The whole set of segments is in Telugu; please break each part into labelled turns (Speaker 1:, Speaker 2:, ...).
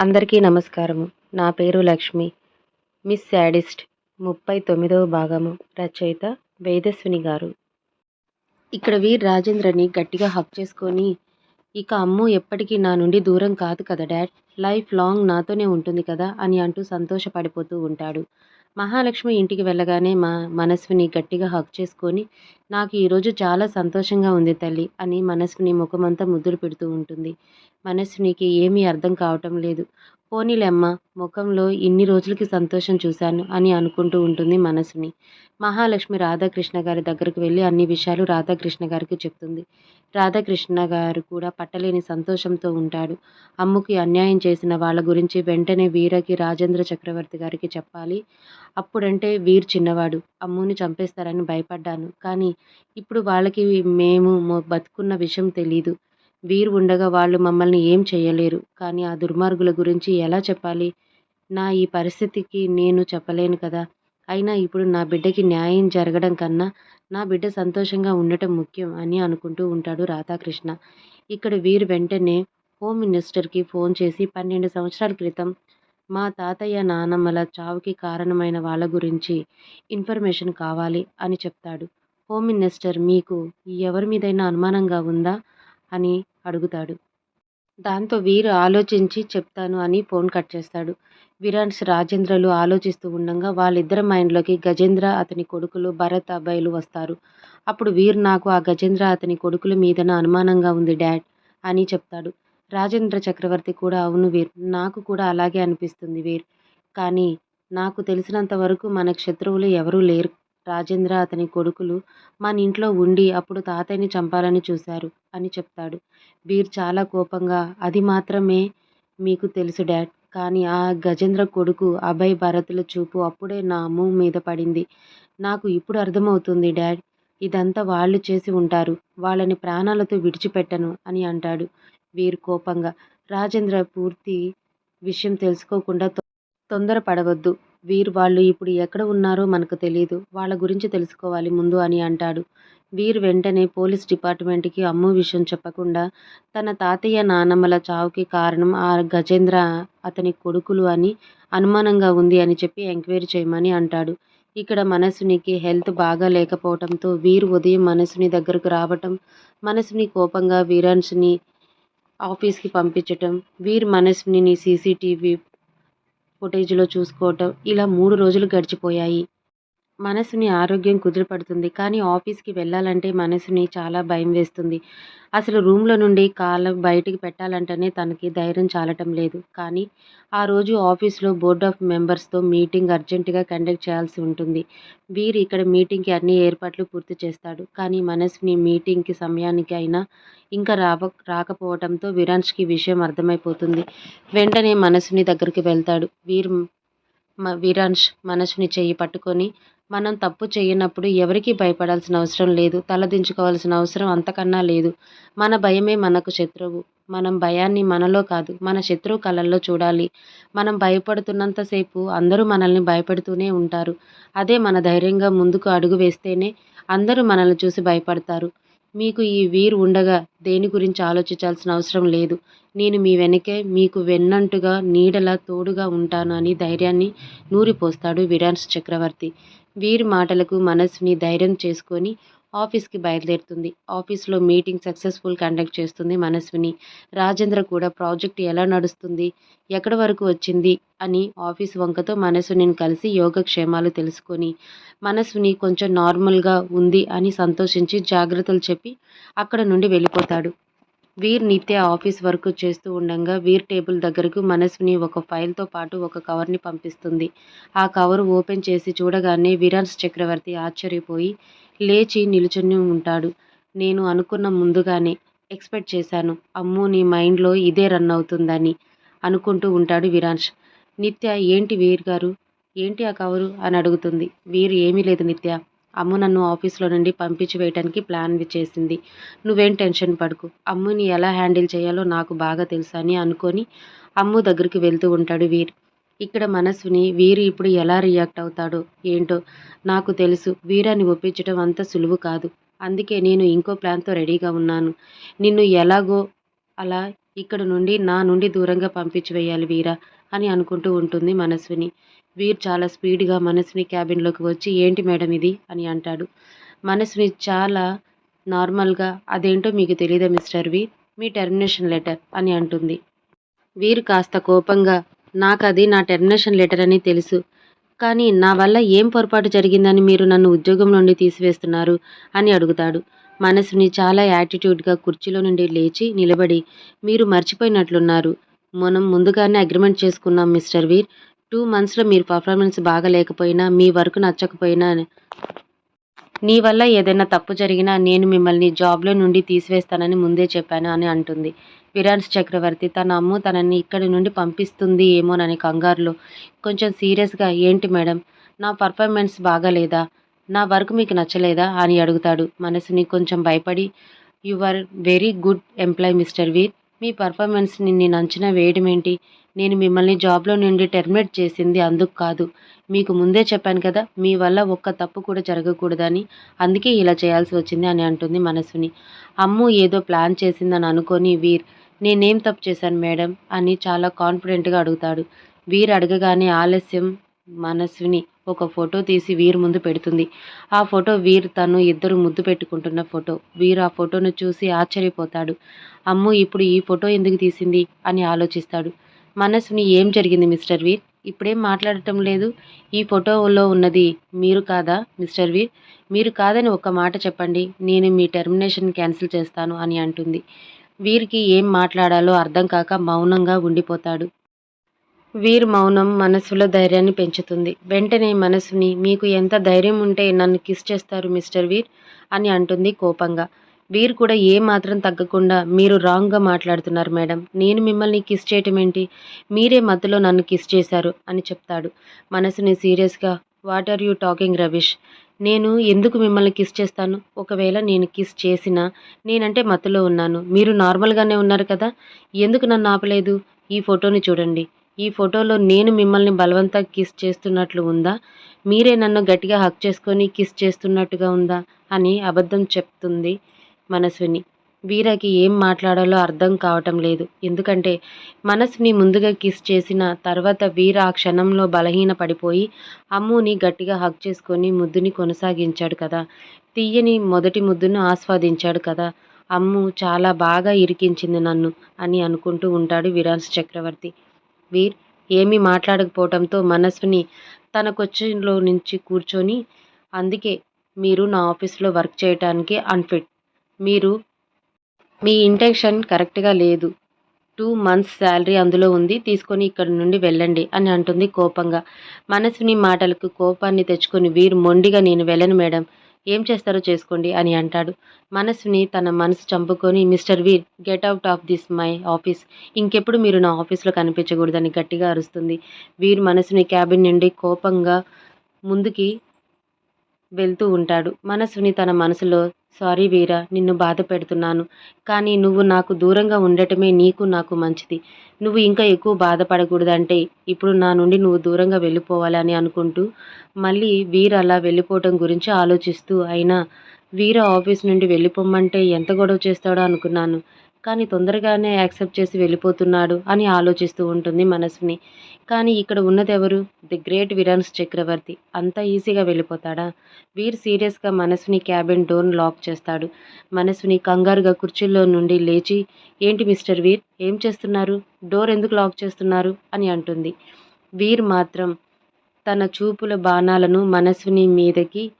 Speaker 1: అందరికీ నమస్కారము. నా పేరు లక్ష్మి. మిస్ శాడిస్ట్ ముప్పై తొమ్మిదవ భాగము రచయిత వేదస్విని గారు. ఇక్కడ వీర్ రాజేంద్రని గట్టిగా హక్ చేసుకొని ఇక అమ్ము ఎప్పటికీ నా నుండి దూరం కాదు కదా డాడ్. లైఫ్ లాంగ్ నాతోనే ఉంటుంది కదా అని అంటూ సంతోషపడిపోతూ ఉంటాడు. మహాలక్ష్మి ఇంటికి వెళ్ళగానే మా మనస్విని గట్టిగా హక్ చేసుకొని నాకు ఈరోజు చాలా సంతోషంగా ఉంది తల్లి అని మనస్విని ముఖమంతా ముద్దులు పెడుతూ ఉంటుంది. మనస్వినికి ఏమీ అర్థం కావటం లేదు. పోనీలే అమ్మ ముఖంలో ఇన్ని రోజులకి సంతోషం చూశాను అని అనుకుంటూ ఉంటుంది మనసుని. మహాలక్ష్మి రాధాకృష్ణ గారి దగ్గరకు వెళ్ళి అన్ని విషయాలు రాధాకృష్ణ గారికి చెప్తుంది. రాధాకృష్ణ గారు కూడా పట్టలేని సంతోషంతో ఉంటాడు. అమ్ముకి అన్యాయం చేసిన వాళ్ళ గురించి వెంటనే వీరకి రాజేంద్ర చక్రవర్తి గారికి చెప్పాలి. అప్పుడంటే వీర్ చిన్నవాడు అమ్ముని చంపేస్తారని భయపడ్డాను. కానీ ఇప్పుడు వాళ్ళకి మేము బతుకున్న విషయం తెలీదు. వీరు ఉండగా వాళ్ళు మమ్మల్ని ఏం చేయలేరు. కానీ ఆ దుర్మార్గుల గురించి ఎలా చెప్పాలి? నా ఈ పరిస్థితికి నేను చెప్పలేను కదా. అయినా ఇప్పుడు నా బిడ్డకి న్యాయం జరగడం కన్నా నా బిడ్డ సంతోషంగా ఉండటం ముఖ్యం అని అనుకుంటూ ఉంటాడు రాధాకృష్ణ. ఇక్కడ వీరు వెంటనే హోమ్ మినిస్టర్కి ఫోన్ చేసి పన్నెండు సంవత్సరాల క్రితం మా తాతయ్య నానమ్మల చావుకి కారణమైన వాళ్ళ గురించి ఇన్ఫర్మేషన్ కావాలి అని చెప్తాడు. హోమ్ మినిస్టర్ మీకు ఎవరి మీదైనా అనుమానంగా ఉందా? అని అడుగుతాడు. దాంతో వీరు ఆలోచించి చెప్తాను అని ఫోన్ కట్ చేస్తాడు. విరాన్స్ రాజేంద్రలు ఆలోచిస్తూ ఉండగా వాళ్ళిద్దరి మైండ్లోకి గజేంద్ర అతని కొడుకులు భరత్ అబ్బాయిలు వస్తారు. అప్పుడు వీరు నాకు ఆ గజేంద్ర అతని కొడుకుల మీదన అనుమానంగా ఉంది డాడ్ అని చెప్తాడు. రాజేంద్ర చక్రవర్తి కూడా అవును వీర్ నాకు కూడా అలాగే అనిపిస్తుంది వీర్. కానీ నాకు తెలిసినంత వరకు మన శత్రువులు ఎవరూ లేరు రాజేంద్ర అతని కొడుకులు మన ఇంట్లో ఉండి అప్పుడు తాతయ్యని చంపాలని చూశారు అని చెప్తాడు. వీర్ చాలా కోపంగా అది మాత్రమే మీకు తెలుసు డాడ్. కానీ ఆ గజేంద్ర కొడుకు అభయ్ భరతుల చూపు అప్పుడే నా అమ్ము మీద పడింది. నాకు ఇప్పుడు అర్థమవుతుంది డాడ్. ఇదంతా వాళ్ళు చేసి ఉంటారు. వాళ్ళని ప్రాణాలతో విడిచిపెట్టను అని అంటాడు వీరు కోపంగా. రాజేంద్ర పూర్తి విషయం తెలుసుకోకుండా తొందర తొందరపడవద్దు. వీర్ వాళ్ళు ఇప్పుడు ఎక్కడ ఉన్నారో మనకు తెలియదు వాళ్ళ గురించి తెలుసుకోవాలి ముందు అని అంటాడు. వీర్ వెంటనే పోలీస్ డిపార్ట్మెంట్కి అమ్ము విషయం చెప్పకుండా తన తాతయ్య నానమ్మల చావుకి కారణం ఆ గజేంద్ర అతని కొడుకులు అని అనుమానంగా ఉంది అని చెప్పి ఎంక్వైరీ చేయమని అంటాడు. ఇక్కడ మనసునికి హెల్త్ బాగా లేకపోవడంతో వీర్ ఉదయం మనసుని దగ్గరకు రావటం మనసుని కోపంగా వీరాన్స్ని ఆఫీస్కి పంపించటం వీర్ మనసుని సీసీటీవీ ఫుటేజ్లో చూసుకోవటం ఇలా మూడు రోజులు గడిచిపోయాయి. మనసుని ఆరోగ్యం కుదిరిపడుతుంది. కానీ ఆఫీస్కి వెళ్ళాలంటే మనసుని చాలా భయం వేస్తుంది. అసలు రూమ్లో నుండి కాళ్ళ బయటికి పెట్టాలంటేనే తనకి ధైర్యం చాలటం లేదు. కానీ ఆ రోజు ఆఫీస్లో బోర్డ్ ఆఫ్ మెంబర్స్తో మీటింగ్ అర్జెంటుగా కండక్ట్ చేయాల్సి ఉంటుంది. వీరు ఇక్కడ మీటింగ్కి అన్ని ఏర్పాట్లు పూర్తి చేస్తాడు. కానీ మనసుని మీటింగ్కి సమయానికి అయినా ఇంకా రావ రాకపోవడంతో విరాన్స్కి విషయం అర్థమైపోతుంది. వెంటనే మనసుని దగ్గరికి వెళ్తాడు. వీర్ మ- వీరాంష్ మనసుని చెయ్యి పట్టుకొని మనం తప్పు చేయనప్పుడు ఎవరికీ భయపడాల్సిన అవసరం లేదు తలదించుకోవాల్సిన అవసరం అంతకన్నా లేదు. మన భయమే మనకు శత్రువు. మనం భయాన్ని మనలో కాదు మన శత్రువు కళల్లో చూడాలి. మనం భయపడుతున్నంతసేపు అందరూ మనల్ని భయపెడుతూనే ఉంటారు. అదే మన ధైర్యంగా ముందుకు అడుగు వేస్తేనే అందరూ మనల్ని చూసి భయపడతారు. మీకు ఈ వీర్ ఉండగా దేని గురించి ఆలోచించాల్సిన అవసరం లేదు. నేను మీ వెనకే మీకు వెన్నంటుగా నీడలా తోడుగా ఉంటాను అని ధైర్యాన్ని నూరిపోస్తాడు విరాన్స్ చక్రవర్తి. వీరి మాటలకు మనస్సుని ధైర్యం చేసుకొని ఆఫీస్కి బయలుదేరుతుంది. ఆఫీస్లో మీటింగ్ సక్సెస్ఫుల్ కండక్ట్ చేస్తుంది మనస్విని రాజేంద్ర కూడా ప్రాజెక్ట్ ఎలా నడుస్తుంది ఎక్కడి వరకు వచ్చింది అని ఆఫీస్ వంకతో మనస్విని కలిసి యోగక్షేమాలు తెలుసుకొని మనస్విని కొంచెం నార్మల్గా ఉంది అని సంతోషించి జాగ్రత్తలు చెప్పి అక్కడ నుండి వెళ్ళిపోతాడు. వీర్ నిత్య ఆఫీస్ వర్క్ చేస్తూ ఉండగా వీర్ టేబుల్ దగ్గరకు మనస్విని ఒక ఫైల్తో పాటు ఒక కవర్ని పంపిస్తుంది. ఆ కవర్ ఓపెన్ చేసి చూడగానే విరాన్స్ చక్రవర్తి ఆశ్చర్యపోయి లేచి నిలుచుని ఉంటాడు. నేను అనుకున్న ముందుగానే ఎక్స్పెక్ట్ చేశాను. అమ్మో నీ మైండ్లో ఇదే రన్ అవుతుందని అనుకుంటూ ఉంటాడు విరాన్స్ నిత్య ఏంటి వీర్ గారు? ఏంటి ఆ కవరు? అని అడుగుతుంది. వీరు ఏమీ లేదు నిత్య. అమ్ము నన్ను ఆఫీస్లో నుండి పంపించి వేయటానికి ప్లాన్ చేసింది. నువ్వేం టెన్షన్ పడుకు. అమ్ముని ఎలా హ్యాండిల్ చేయాలో నాకు బాగా తెలుసు అని అనుకొని అమ్ము దగ్గరికి వెళ్తూ ఉంటాడు వీర్. ఇక్కడ మనస్సుని వీరు ఇప్పుడు ఎలా రియాక్ట్ అవుతాడో ఏంటో నాకు తెలుసు. వీరాన్ని ఒప్పించడం అంత సులువు కాదు. అందుకే నేను ఇంకో ప్లాన్తో రెడీగా ఉన్నాను. నిన్ను ఎలాగో అలా ఇక్కడ నుండి నా నుండి దూరంగా పంపించి వేయాలి వీరా అని అనుకుంటూ ఉంటుంది మనస్విని వీర్ చాలా స్పీడ్గా మనసుని క్యాబిన్లోకి వచ్చి ఏంటి మేడం ఇది? అని అంటాడు. మనసుని చాలా నార్మల్గా అదేంటో మీకు తెలియదా మిస్టర్ వీర్? మీ టెర్మినేషన్ లెటర్ అని అంటుంది. వీరు కాస్త కోపంగా నాకు అది నా టెర్మినేషన్ లెటర్ అని తెలుసు కానీ నా వల్ల ఏం పొరపాటు జరిగిందని మీరు నన్ను ఉద్యోగం నుండి తీసివేస్తున్నారు? అని అడుగుతాడు. మనసుని చాలా యాటిట్యూడ్గా కుర్చీలో నుండి లేచి నిలబడి మీరు మర్చిపోయినట్లున్నారు. మనం ముందుగానే అగ్రిమెంట్ చేసుకున్నాం మిస్టర్ వీర్. టూ మంత్స్లో మీరు పర్ఫార్మెన్స్ బాగా లేకపోయినా మీ వర్క్ నచ్చకపోయినా నీ వల్ల ఏదైనా తప్పు జరిగినా నేను మిమ్మల్ని జాబ్లో నుండి తీసివేస్తానని ముందే చెప్పాను అని అంటుంది. విరాన్స్ చక్రవర్తి తన అమ్ము తనని ఇక్కడి నుండి పంపిస్తుంది ఏమోనని కంగారులో. కొంచెం సీరియస్గా ఏంటి మేడం? నా పర్ఫార్మెన్స్ బాగాలేదా నా వర్క్ మీకు నచ్చలేదా? అని అడుగుతాడు. మనసుని కొంచెం భయపడి you are very good employee Mister Veer. మీ పర్ఫార్మెన్స్ని నేను అంచనా వేయడం ఏంటి నేను మిమ్మల్ని జాబ్లో నుండి టెర్మినేట్ చేసింది అందుకు కాదు. మీకు ముందే చెప్పాను కదా మీ వల్ల ఒక్క తప్పు కూడా జరగకూడదని. అందుకే ఇలా చేయాల్సి వచ్చింది అని అంటుంది మనసుని. అమ్ము ఏదో ప్లాన్ చేసిందని అనుకొని వీర్. నేనేం తప్పు చేశాను మేడం? అని చాలా కాన్ఫిడెంట్గా అడుగుతాడు. వీర్ అడగగానే ఆలస్యం మనస్విని ఒక ఫోటో తీసి వీర్ ముందు పెడుతుంది. ఆ ఫోటో వీర్ తను ఇద్దరు ముద్దు పెట్టుకుంటున్న ఫోటో. వీర్ ఆ ఫోటోను చూసి ఆశ్చర్యపోతాడు. అమ్ము ఇప్పుడు ఈ ఫోటో ఎందుకు తీసింది? అని ఆలోచిస్తాడు. మనసుని ఏం జరిగింది మిస్టర్ వీర్ ఇప్పుడేం మాట్లాడటం లేదు? ఈ ఫోటోలో ఉన్నది మీరు కాదా మిస్టర్ వీర్ మీరు కాదని ఒక మాట చెప్పండి. నేను మీ టెర్మినేషన్ క్యాన్సిల్ చేస్తాను అని అంటుంది. వీరికి ఏం మాట్లాడాలో అర్థం కాక మౌనంగా ఉండిపోతాడు. వీర్ మౌనం మనసులో ధైర్యాన్ని పెంచుతుంది. వెంటనే మనసుని మీకు ఎంత ధైర్యం ఉంటే నన్ను కిస్ చేస్తారు మిస్టర్ వీర్ అని అంటుంది కోపంగా. వీరు కూడా ఏ మాత్రం తగ్గకుండా మీరు రాంగ్గా మాట్లాడుతున్నారు మేడం. నేను మిమ్మల్ని కిస్ చేయటం ఏంటి? మీరే మధ్యలో నన్ను కిస్ చేశారు అని చెప్తాడు. మనసుని సీరియస్గా వాట్ ఆర్ యూ టాకింగ్ రవిష్ నేను ఎందుకు మిమ్మల్ని కిస్ చేస్తాను? ఒకవేళ నేను కిస్ చేసినా నేనంటే మత్తులో ఉన్నాను. మీరు నార్మల్గానే ఉన్నారు కదా? ఎందుకు నన్ను ఆపలేదు? ఈ ఫోటోని చూడండి. ఈ ఫోటోలో నేను మిమ్మల్ని బలవంతంగా కిస్ చేస్తున్నట్లు ఉందా? మీరే నన్ను గట్టిగా హక్ చేసుకొని కిస్ చేస్తున్నట్టుగా ఉందా? అని అబద్ధం చెప్తుంది మనస్విని వీరకి ఏం మాట్లాడాలో అర్థం కావటం లేదు. ఎందుకంటే మనసుని ముందుగా కిస్ చేసిన తర్వాత వీర ఆ క్షణంలో బలహీన పడిపోయి అమ్ముని గట్టిగా హక్ చేసుకొని ముద్దుని కొనసాగించాడు కదా. తీయని మొదటి ముద్దును ఆస్వాదించాడు కదా. అమ్ము చాలా బాగా ఇరికించింది నన్ను అని అనుకుంటూ ఉంటాడు విరాన్స్ చక్రవర్తి. వీర్ ఏమీ మాట్లాడకపోవడంతో మనస్విని తన కొచ్చిలో నుంచి కూర్చొని అందుకే మీరు నా ఆఫీస్లో వర్క్ చేయడానికి అన్ఫిట్. మీరు మీ ఇంటెన్షన్ కరెక్ట్గా లేదు. టూ మంత్స్ శాలరీ అందులో ఉంది తీసుకొని ఇక్కడి నుండి వెళ్ళండి అని అంటుంది కోపంగా. మనసుని మాటలకు కోపాన్ని తెచ్చుకొని వీరు మొండిగా నేను వెళ్ళను మేడం ఏం చేస్తారో చేసుకోండి అని అంటాడు. మనసుని తన మనసు చంపుకొని Mister Veer get out of this my office ఇంకెప్పుడు మీరు నా ఆఫీస్లో కనిపించకూడదని గట్టిగా అరుస్తుంది. వీర్ మనసుని క్యాబిన్ నుండి కోపంగా ముందుకి వెళ్తూ ఉంటాడు. మనసుని తన మనసులో సారీ వీరా నిన్ను బాధ పెడుతున్నాను. కానీ నువ్వు నాకు దూరంగా ఉండటమే నీకు నాకు మంచిది. నువ్వు ఇంకా ఎక్కువ బాధపడకూడదంటే ఇప్పుడు నా నుండి నువ్వు దూరంగా వెళ్ళిపోవాలని అనుకుంటూ మళ్ళీ వీర అలా వెళ్ళిపోవటం గురించి ఆలోచిస్తూ అయినా వీర ఆఫీస్ నుండి వెళ్ళిపోమ్మంటే ఎంత గొడవ చేస్తాడో అనుకున్నాను. కానీ తొందరగానే యాక్సెప్ట్ చేసి వెళ్ళిపోతున్నాడు అని ఆలోచిస్తూ ఉంటుంది మనసుని. కానీ ఇక్కడ ఉన్నదెవరు? ది గ్రేట్ విరాన్స్ చక్రవర్తి. అంత ఈజీగా వెళ్ళిపోతాడా? వీర్ సీరియస్గా మనసుని క్యాబిన్ డోర్ లాక్ చేస్తాడు. మనసుని కంగారుగా కుర్చీల్లో నుండి లేచి ఏంటి మిస్టర్ వీర్? ఏం చేస్తున్నారు? డోర్ ఎందుకు లాక్ చేస్తున్నారు? అని అంటుంది. వీర్ మాత్రం తన చూపుల బాణాలను మనసుని మీదకి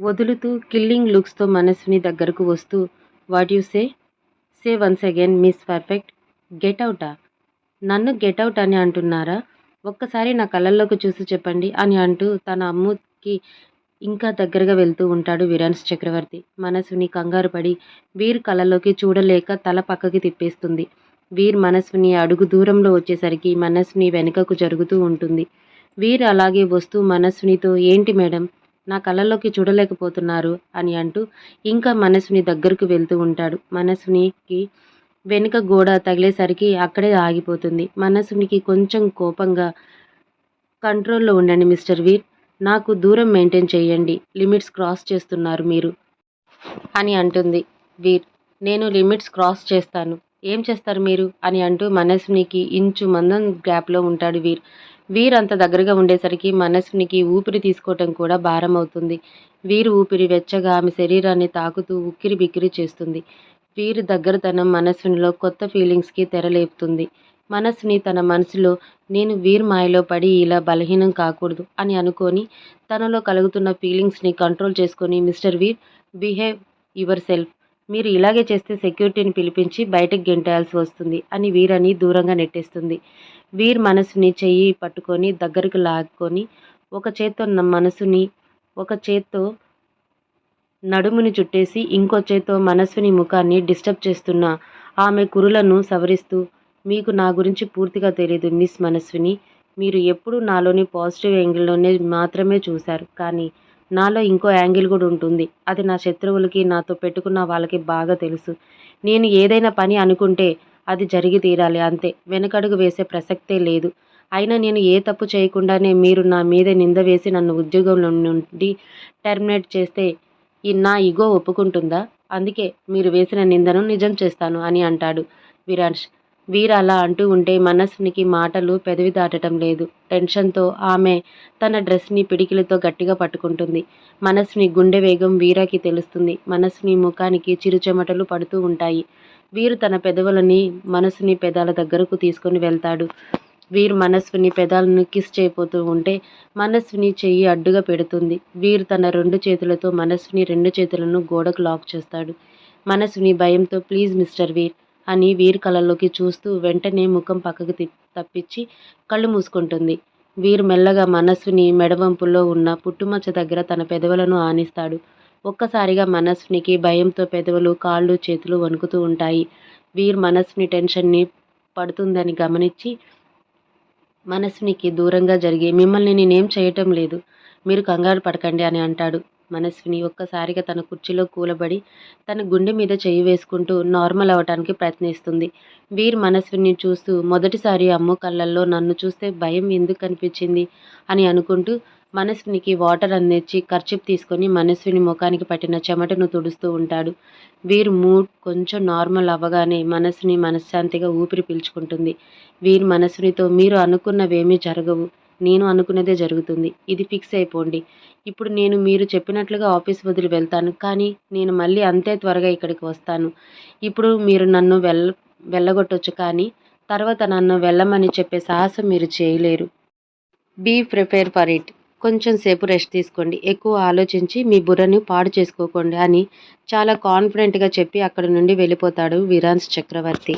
Speaker 1: వదులుతూ కిల్లింగ్ లుక్స్తో మనసుని దగ్గరకు వస్తూ what you say? Say once again Miss Perfect. Get అవుటా? నన్ను గెట్ అవుట్ అని అంటున్నారా? ఒక్కసారి నా కళ్ళల్లోకి చూసి చెప్పండి అని అంటూ తన అమ్ముకి ఇంకా దగ్గరగా వెళ్తూ ఉంటాడు విరాన్స్ చక్రవర్తి. మనసుని కంగారు పడి వీర్ కళ్ళలోకి చూడలేక తల పక్కకి తిప్పేస్తుంది. వీర్ మనస్విని అడుగు దూరంలో వచ్చేసరికి మనస్విని వెనుకకు జరుగుతూ ఉంటుంది. వీర్ అలాగే వస్తూ మనస్వినితో ఏంటి మేడం? నా కళ్ళలోకి చూడలేకపోతున్నారు అని అంటూ ఇంకా మనస్విని దగ్గరకు వెళ్తూ ఉంటాడు. మనస్వినికి వెనుక గోడ తగిలేసరికి అక్కడే ఆగిపోతుంది. మనసునికి కొంచెం కోపంగా కంట్రోల్లో ఉండండి మిస్టర్ వీర్. నాకు దూరం మెయింటైన్ చేయండి. లిమిట్స్ క్రాస్ చేస్తున్నారు మీరు. అని అంటుంది వీర్. నేను లిమిట్స్ క్రాస్ చేస్తాను. ఏం చేస్తారు మీరు? అని అంటూ మనస్వినికి ఇంచు మందం గ్యాప్లో ఉంటాడు వీర్. వీర్ అంత దగ్గరగా ఉండేసరికి మనస్వినికి ఊపిరి తీసుకోవటం కూడా భారం అవుతుంది వీరు ఊపిరి వెచ్చగా ఆమె శరీరాన్ని తాకుతూ ఉక్కిరి బిక్కిరి చేస్తుంది. వీరి దగ్గరతనం మనసులో కొత్త ఫీలింగ్స్కి తెరలేపుతుంది. మనసుని తన మనసులో నేను వీర్ మాయలో పడి ఇలా బలహీనం కాకూడదు అని అనుకొని తనలో కలుగుతున్న ఫీలింగ్స్ని కంట్రోల్ చేసుకొని mister Veer behave yourself. మీరు ఇలాగే చేస్తే సెక్యూరిటీని పిలిపించి బయటకు గెంటేయాల్సి వస్తుంది అని వీరని దూరంగా నెట్టేస్తుంది. వీర్ మనసుని చెయ్యి పట్టుకొని దగ్గరకు లాక్కొని ఒక చేత్తో మనసుని ఒక చేత్తో నడుముని చుట్టేసి ఇంకో చేత్తో మనస్విని ముఖాన్ని డిస్టర్బ్ చేస్తున్న ఆమె కురులను సవరిస్తూ మీకు నా గురించి పూర్తిగా తెలియదు మిస్ మనస్విని. మీరు ఎప్పుడూ నాలోని పాజిటివ్ యాంగిల్లోనే మాత్రమే చూశారు. కానీ నాలో ఇంకో యాంగిల్ కూడా ఉంటుంది. అది నా శత్రువులకి నాతో పెట్టుకున్న వాళ్ళకి బాగా తెలుసు. నేను ఏదైనా పని అనుకుంటే అది జరిగి తీరాలి అంతే. వెనకడుగు వేసే ప్రసక్తే లేదు. అయినా నేను ఏ తప్పు చేయకుండానే మీరు నా మీద నింద వేసి నన్ను ఉద్యోగంలో నుండి టెర్మినేట్ చేస్తే నా ఇగో ఒప్పుకుంటుందా? అందుకే మీరు వేసిన నిందను నిజం చేస్తాను అని అంటాడు విరాంష్ వీర అలా అంటూ ఉంటే మనస్సునికి మాటలు పెదవి దాటడం లేదు. టెన్షన్తో ఆమె తన డ్రెస్ని పిడికిలతో గట్టిగా పట్టుకుంటుంది. మనస్సుని గుండె వేగం వీరాకి తెలుస్తుంది. మనస్సుని ముఖానికి చిరుచెమటలు పడుతూ ఉంటాయి. వీరు తన పెదవులని మనసుని పెదాల దగ్గరకు తీసుకొని వెళ్తాడు. వీరు మనస్విని పెదాలను కిస్ చేయబోతూ ఉంటే మనస్విని చెయ్యి అడ్డుగా పెడుతుంది. వీరు తన రెండు చేతులతో మనస్విని రెండు చేతులను గోడకు లాక్ చేస్తాడు. మనస్విని భయంతో ప్లీజ్ మిస్టర్ వీర్ అని వీర్ కళ్ళలోకి చూస్తూ వెంటనే ముఖం పక్కకు తప్పించి కళ్ళు మూసుకుంటుంది. వీర్ మెల్లగా మనస్విని మెడవంపుల్లో ఉన్న పుట్టుమచ్చ దగ్గర తన పెదవులను ఆనిస్తాడు. ఒక్కసారిగా మనస్సునికి భయంతో పెదవులు కాళ్ళు చేతులు వణుకుతూ ఉంటాయి. వీర్ మనస్సుని టెన్షన్ని పడుతుందని గమనించి మనస్వినికి దూరంగా జరిగి మిమ్మల్ని నేనేం చేయటం లేదు. మీరు కంగారు పడకండి అని అంటాడు. మనస్విని ఒక్కసారిగా తన కుర్చీలో కూలబడి తన గుండె మీద చెయ్యి వేసుకుంటూ నార్మల్ అవ్వటానికి ప్రయత్నిస్తుంది. వీర్ మనస్విని చూస్తూ మొదటిసారి అమ్మ కళ్ళల్లో నన్ను చూస్తే భయం ఎందుకు అనిపించింది? అని అనుకుంటూ మనస్వినికి వాటర్ అందించి ఖర్చిప్ తీసుకొని మనస్విని ముఖానికి పట్టిన చెమటను తుడుస్తూ ఉంటాడు. వీర్ మూడ్ కొంచెం నార్మల్ అవ్వగానే మనసుని మనశ్శాంతిగా ఊపిరి పీల్చుకుంటుంది. వీర్ మనస్వినితో మీరు అనుకున్నవేమీ జరగవు. నేను అనుకున్నదే జరుగుతుంది. ఇది ఫిక్స్ అయిపోండి. ఇప్పుడు నేను మీరు చెప్పినట్లుగా ఆఫీస్ వదిలి వెళ్తాను. కానీ నేను మళ్ళీ అంతే త్వరగా ఇక్కడికి వస్తాను. ఇప్పుడు మీరు నన్ను వెళ్ళ వెళ్ళగొట్టొచ్చు కానీ తర్వాత నన్ను వెళ్ళమని చెప్పే సాహసం మీరు చేయలేరు. Be prepare for it. కొంచెం సేపు రెస్ట్ తీసుకోండి. ఎక్కువ ఆలోచించి మీ బుర్రని పాడు చేసుకోకండి అని చాలా కాన్ఫిడెంట్గా చెప్పి అక్కడ నుండి వెళ్ళిపోతాడు విరాన్స్ చక్రవర్తి.